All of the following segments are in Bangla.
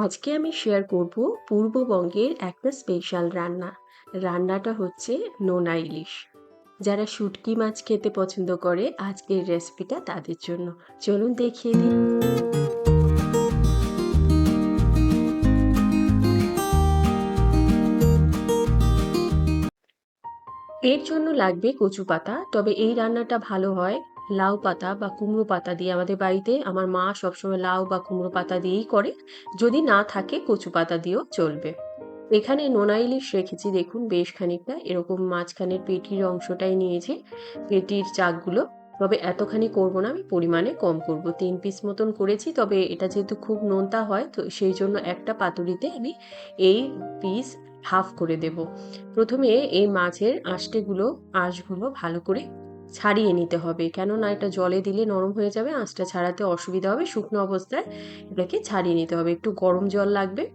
আজকে আমি শেয়ার করব পূর্ববঙ্গের একটা স্পেশাল রান্না। রান্নাটা হচ্ছে নোনা ইলিশ। যারা শুটকি মাছ খেতে পছন্দ করে, আজকের রেসিপিটা তাদের জন্য। চলুন দেখিয়ে দিই। এর জন্য লাগবে কচু পাতা তবে এই রান্নাটা ভালো হয় লাউ পাতা বা কুমড়ো পাতা দিয়ে আমাদের বাড়িতে, আমার মা সবসময় লাউ বা কুমড়ো পাতা দিয়েই করে। যদি না থাকে, কচু পাতা দিয়েও চলবে। এখানে নোনা ইলিশ রেখেছি, দেখুন বেশ খানিকটা। এরকম মাঝখানের পেটির অংশটাই নিয়েছি, পেটির চাকগুলো। তবে এতখানি করব না, আমি পরিমাণে কম করব। তিন পিস মতন করেছি, তবে এটা যেহেতু খুব নোনতা হয়, তো সেই জন্য একটা পাতুরিতে আমি এই পিস হাফ করে দেব। প্রথমে এই মাছের আঁশটেগুলো, আঁশগুলো ভালো করে ছাড়িয়ে নিতে হবে। কেননা এটা জলে দিলে নরম হয়ে যাবে আঁশটা ছাড়াতে অসুবিধা হবে, শুকনো অবস্থায় এটাকে ছাড়িয়ে নিতে হবে। একটু গরম জল লাগবে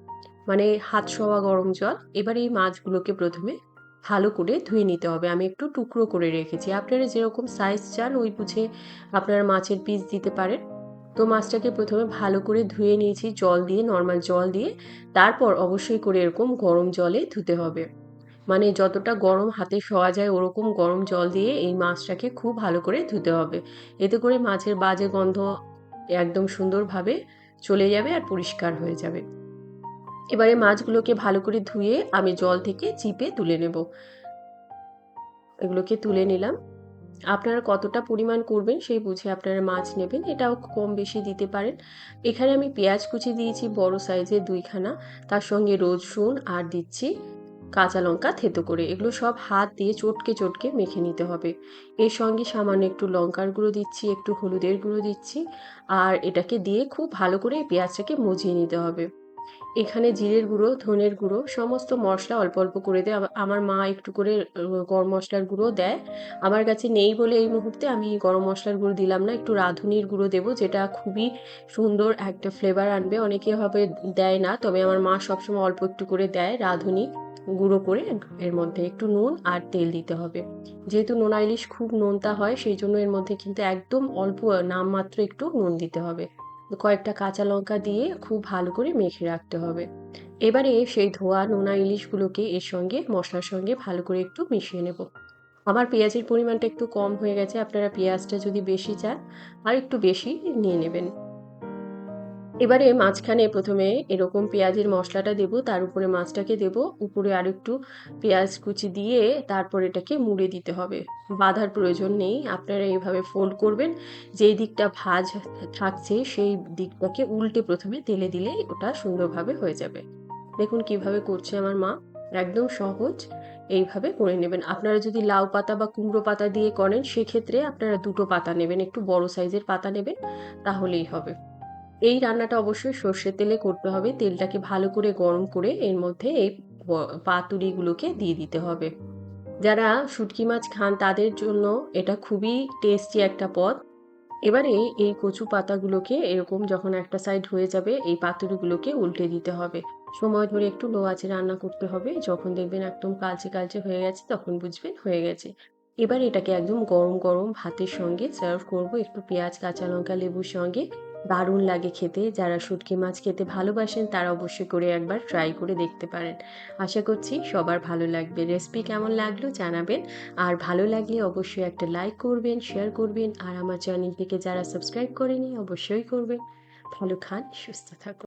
মানে হাত শোয়া গরম জল। এবার এই মাছগুলোকে প্রথমে ভালো করে ধুয়ে নিতে হবে। আমি একটু টুকরো করে রেখেছি। আপনারা যেরকম সাইজ চান, ওই বুঝে আপনারা মাছের পিস দিতে পারেন। তো মাছটাকে প্রথমে ভালো করে ধুয়ে নিয়েছি, জল দিয়ে নর্মাল জল দিয়ে। তারপর অবশ্যই করে এরকম গরম জলে ধুতে হবে। মানে যতটা গরম হাতে শোয়া যায়, ওরকম গরম জল দিয়ে এই মাছটাকে খুব ভালো করে ধুতে হবে। এতে করে মাছের বাজে গন্ধ একদম সুন্দরভাবে চলে যাবে আর পরিষ্কার হয়ে যাবে। এবারে মাছগুলোকে ভালো করে ধুয়ে আমি জল থেকে চিপে তুলে নেব। এগুলোকে তুলে নিলাম। আপনারা কতটা পরিমাণ করবেন সেই বুঝে আপনারা মাছ নেবেন, এটাও কম বেশি দিতে পারেন। এখানে আমি পেঁয়াজ কুচি দিয়েছি বড় সাইজের দুইখানা, তার সঙ্গে রসুন আর দিচ্ছি। কাঁচা লঙ্কা থেতো করে। এগুলো সব হাত দিয়ে চটকে চটকে মেখে নিতে হবে। এর সঙ্গে সামান্য একটু লঙ্কার গুঁড়ো দিচ্ছি, একটু হলুদের গুঁড়ো দিচ্ছি, আর এটাকে দিয়ে খুব ভালো করে পেঁয়াজটাকে মজিয়ে নিতে হবে। এখানে জিরের গুঁড়ো, ধনের গুঁড়ো, সমস্ত মশলা অল্প অল্প করে দেয় আমার মা একটু করে গরম মশলার গুঁড়ো দেয়। আমার কাছে নেই বলে এই মুহূর্তে আমি গরম মশলার গুঁড়ো দিলাম না, একটু রাঁধুনির গুঁড়ো দেবো, যেটা খুবই সুন্দর একটা ফ্লেভার আনবে। অনেকে হবে দেয় না, তবে আমার মা সবসময় অল্প একটু করে দেয় রাঁধুনি গুঁড়ো করে। এর মধ্যে একটু নুন আর তেল দিতে হবে। যেহেতু নোনা ইলিশ খুব নোনতা হয়, সেই জন্য এর মধ্যে কিন্তু একদম অল্প নামমাত্র একটু নুন দিতে হবে। কয়েকটা কাঁচা লঙ্কা দিয়ে খুব ভালো করে মেখে রাখতে হবে। এবারে সেই ধোয়া, নোনা ইলিশগুলোকে এর সঙ্গে, মশলার সঙ্গে ভালো করে একটু মিশিয়ে নেব। আমার পেঁয়াজের পরিমাণটা একটু কম হয়ে গেছে, আপনারা পেঁয়াজটা যদি বেশি চান, আর একটু বেশি নিয়ে নেবেন। এবারে মাঝখানে প্রথমে এরকম পেঁয়াজের মশলাটা দেব, তার উপরে মাছটাকে দেব, উপরে আর একটু পেঁয়াজ কুচি দিয়ে তারপর এটাকে মুড়ে দিতে হবে। বাঁধার প্রয়োজন নেই, আপনারা এইভাবে ফোল্ড করবেন, যেই দিকটা ভাজ থাকছে সেই দিকটাকে উল্টে প্রথমে তেলে দিলে ওটা সুন্দরভাবে হয়ে যাবে। দেখুন কীভাবে করছে আমার মা, একদম সহজ, এইভাবে করে নেবেন। আপনারা যদি লাউ পাতা বা কুমড়ো পাতা দিয়ে করেন, সেক্ষেত্রে আপনারা দুটো পাতা নেবেন, একটু বড় সাইজের পাতা নেবেন, তাহলেই হবে। এই রান্নাটা অবশ্যই সর্ষের তেলে করতে হবে। তেলটাকে ভালো করে গরম করে এর মধ্যে এই পাতুরিগুলোকে দিয়ে দিতে হবে। যারা শুটকি মাছ খান তাদের জন্য এটা খুবই টেস্টি একটা পদ। এবারে এই কচু পাতাগুলোকে এরকম যখন একটা সাইড হয়ে যাবে, এই পাতুরিগুলোকে উল্টে দিতে হবে। সময় ধরে একটু লো আছে রান্না করতে হবে। যখন দেখবেন একদম কালচে কালচে হয়ে গেছে, তখন বুঝবেন হয়ে গেছে। এবার এটাকে একদম গরম গরম ভাতের সঙ্গে সার্ভ করব। একটু পেঁয়াজ, কাঁচা লঙ্কা, লেবুর সঙ্গে। দারুণ লাগে খেতে। যারা শুটকি মাছ খেতে ভালোবাসেন, তারা অবশ্যই করে একবার ট্রাই করে দেখতে পারেন। আশা করছি সবার ভালো লাগবে। রেসিপি কেমন লাগল জানাবেন। আর ভালো লাগলে অবশ্যই একটা লাইক করবেন শেয়ার করবেন। আর আমার চ্যানেলটিকে যারা সাবস্ক্রাইব করেনি, অবশ্যই করবেন। ভালো খান, সুস্থ থাকুন।